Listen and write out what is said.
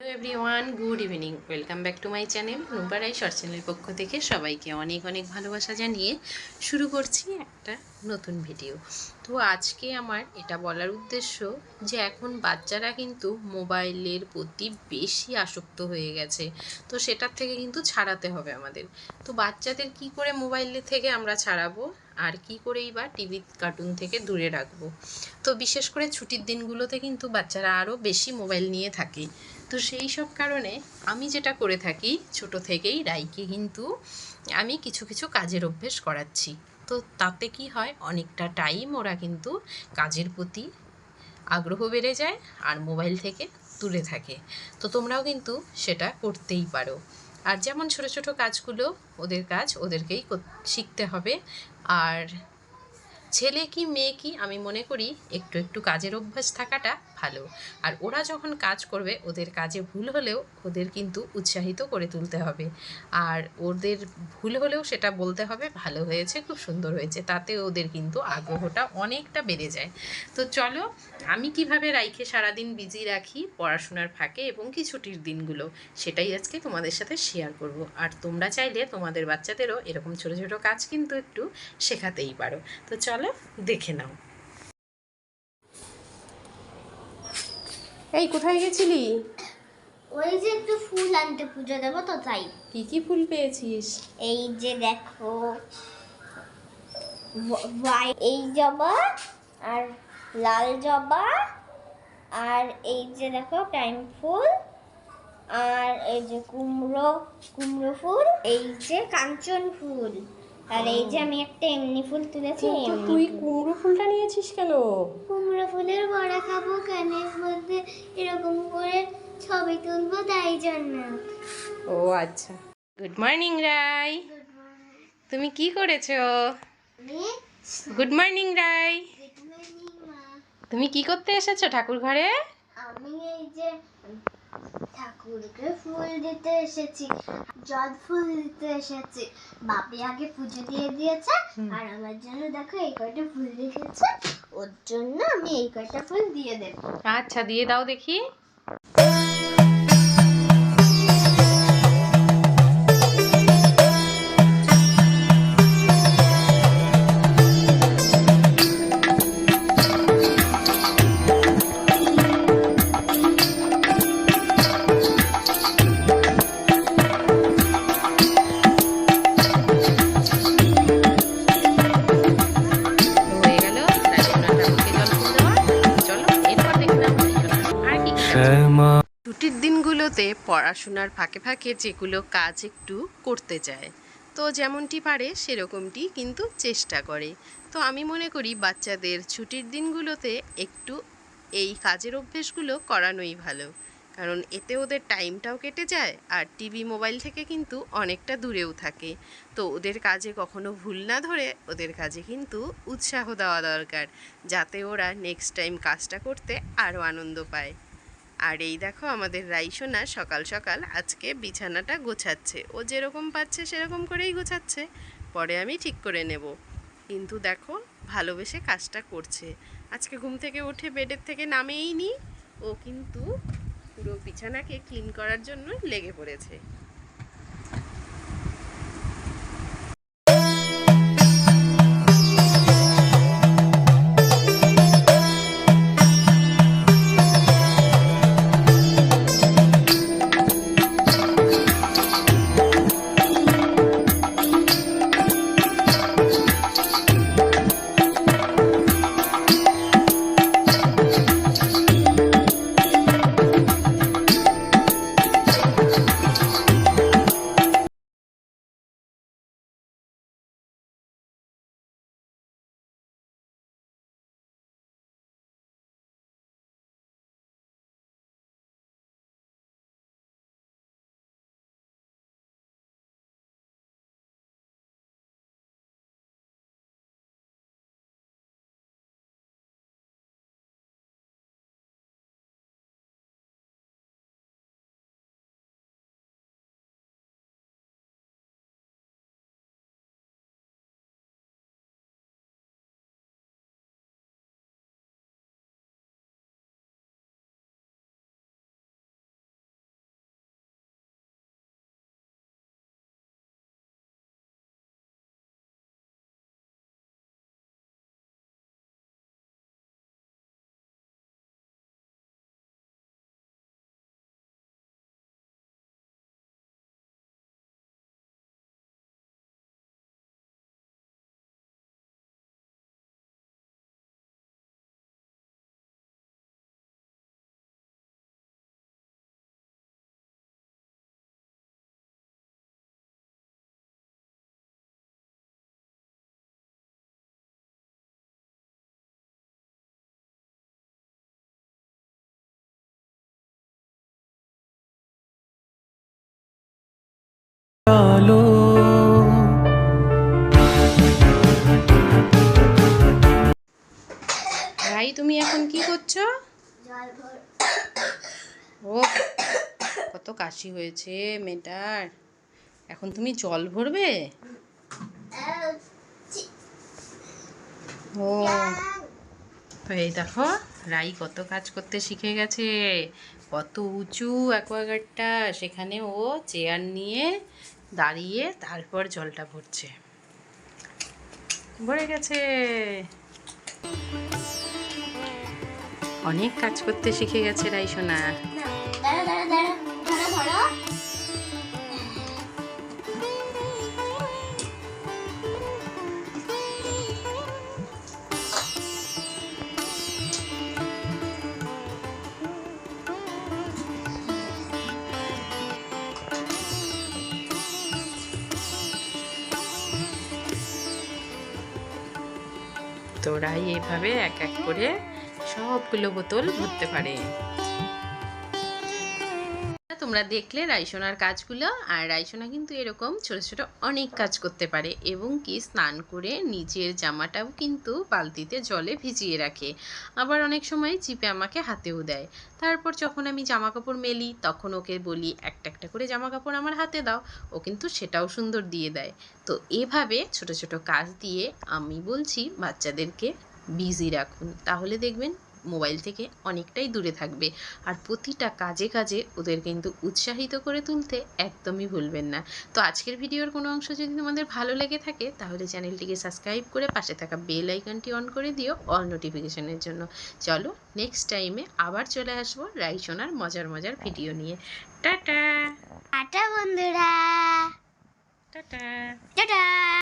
Hello everyone good evening welcome back to my channel নুম্বারাই short চ্যানেলের পক্ষ থেকে সবাইকে অনেক অনেক ভালোবাসা জানিয়ে শুরু করছি একটা নতুন ভিডিও। তো আজকে আমার এটা বলার উদ্দেশ্য যে এখন বাচ্চারা কিন্তু মোবাইলের প্রতি বেশি আসক্ত হয়ে গেছে। তো সেটার থেকে কিন্তু ছাড়াতে হবে আমাদের। তো বাচ্চাদের কি করে মোবাইলের থেকে আমরা ছাড়াবো? আর কি করেই বা টিভি কার্টুন থেকে দূরে রাখব? তো বিশেষ করে ছুটির দিনগুলোতে কিন্তু বাচ্চারা আরও বেশি মোবাইল নিয়ে থাকে। তো সেই সব কারণে আমি যেটা করে থাকি, ছোট থেকেই রাইকে কিন্তু আমি কিছু কিছু কাজের অভ্যেস করাচ্ছি। তো তাতে কি হয়? অনেকটা টাইম ওরা কিন্তু কাজের প্রতি আগ্রহ বেড়ে যায় আর মোবাইল থেকে দূরে থাকে। তো তোমরাও কিন্তু সেটা করতেই পারো। আর যেমন ছোট ছোট কাজগুলো, ওদের কাজ ওদেরকেই শিখতে হবে। আর ছেলে কি, মেয়ে কি, আমি মনে করি একটু একটু কাজের অভ্যাস থাকাটা ভালো। আর ওরা যখন কাজ করবে, ওদের কাজে ভুল হলেও ওদের কিন্তু উৎসাহিত করে তুলতে হবে। আর ওদের ভুল হলেও সেটা বলতে হবে, ভালো হয়েছে, খুব সুন্দর হয়েছে। তাতে ওদের কিন্তু আগ্রহটা অনেকটা বেড়ে যায়। তো চলো, আমি কীভাবে রাইখে সারাদিন বিজি রাখি পড়াশোনার ফাঁকে এবং কি ছুটির দিনগুলো, সেটাই আজকে তোমাদের সাথে শেয়ার করব। আর তোমরা চাইলে তোমাদের বাচ্চাদেরও এরকম ছোট ছোট কাজ কিন্তু একটু শেখাতেই পারো। তো চলো দেখে নাও। এই কোথায় গেছিলি? ওই যে একটু ফুল আনতে পুজো দেবো তো তাই। কি কি ফুল পেয়েছিস? এই যে দেখো এই জবা আর লাল জবা আর এই যে দেখো টাইম ফুল আর এই যে কুমড়ো কুমড়ো ফুল এই যে কাঞ্চন ফুল। আর এই যে আমি একটা এমনি ফুল তুলেছি তুই কুমড়ো ফুলটা নিয়েছিস কেন? কুমড়ো ফুলের বড়া খাব কানের মধ্যে এরকম করে ছবি তুলবো তাই জন্য। ও আচ্ছা। গুড মর্নিং রাই তুমি কি করেছ? গুড মর্নিং রাই তুমি কি করতে এসেছ ঠাকুর ঘরে আমি এই যে ঠাকুরকে ফুল দিতে এসেছি জল ফুল দিতে এসেছি। বাপি আগে পুজো দিয়ে দিয়েছে আর আমার জন্য দেখো এই কয়টা ফুল রেখেছে ওর জন্য আমি এই কয়টা ফুল দিয়ে দেবো। আচ্ছা দিয়ে দাও দেখি। ছুটির দিনগুলোতে পড়াশোনার ফাঁকে ফাঁকে যেগুলো কাজ একটু করতে চায় তো যেমনটি পারে সেরকমটি কিন্তু চেষ্টা করে। তো আমি মনে করি বাচ্চাদের ছুটির দিনগুলোতে একটু এই কাজের অভ্যেসগুলো করানোই ভালো। কারণ এতে ওদের টাইমটাও কেটে যায় আর টিভি, মোবাইল থেকে কিন্তু অনেকটা দূরেও থাকে। তো ওদের কাজে কখনো ভুল না ধরে ওদের কাজে কিন্তু উৎসাহ দেওয়া দরকার, যাতে ওরা নেক্সট টাইম কাজটা করতে আরও আনন্দ পায়। আর এই দেখো আমাদের রাইসোনা সকাল সকাল আজকে বিছানাটা গোছাচ্ছে। ও যেরকম পাচ্ছে সেরকম করেই গোছাচ্ছে। পরে আমি ঠিক করে নেব। কিন্তু দেখো ভালোবেসে কাজটা করছে। আজকে ঘুম থেকে উঠে বেডের থেকে নামেই নি ও কিন্তু পুরো বিছানাকে ক্লিন করার জন্য লেগে পড়েছে। আলো ভাই, তুমি এখন কি করছ? ও, কত কাশি হয়েছে মেয়েটার। এখন তুমি জল ভরবে? ও, এই দেখো, রাই কত কাজ করতে শিখে গেছে। কত উঁচু অ্যাকোয়াগার্ডটা সেখানে ও চেয়ার নিয়ে দাঁড়িয়ে তারপর জলটা ভরছে। ভরে গেছে। অনেক কাজ করতে শিখে গেছে রাইসোনা। দাঁড়া দাঁড়া দাঁড়া। তো এইভাবে এভাবে এক এক করে সবগুলো বোতল ভরতে পারে। তোমরা দেখলে রাইসোনার কাজগুলো, আর রাইসোনা কিন্তু এরকম ছোট ছোট অনেক কাজ করতে পারে এবং কি স্নান করে নিজের জামাটাও কিন্তু বালতিতে জলে ভিজিয়ে রাখে। আবার অনেক সময় চিপে আমাকে হাতেও দেয়। তারপর যখন আমি জামা কাপড় মেলি, তখন ওকে বলি, একটা একটা করে জামা কাপড় আমার হাতে দাও। ও কিন্তু সেটাও সুন্দর দিয়ে দেয়। তো এভাবে ছোট ছোট কাজ দিয়ে আমি বলছি বাচ্চাদেরকে বিজি রাখুন। তাহলে দেখবেন মোবাইল থেকে অনেকটাই দূরে থাকবে। আর প্রতিটা কাজে কাজে ওদের কিন্তু উৎসাহিত করে তুলতে একদমই ভুলবেন না। তো আজকের ভিডিওর কোনো অংশ যদি তোমাদের ভালো লেগে থাকে তাহলে চ্যানেলটিকে সাবস্ক্রাইব করে পাশে থাকা বেল আইকনটি অন করে দিও অল নোটিফিকেশনের জন্য। চলো নেক্সট টাইমে আবার চলে আসব রাইসোনার মজার মজার ভিডিও নিয়ে। টাটা! টাটা বন্ধুরা! টাটা! টাটা!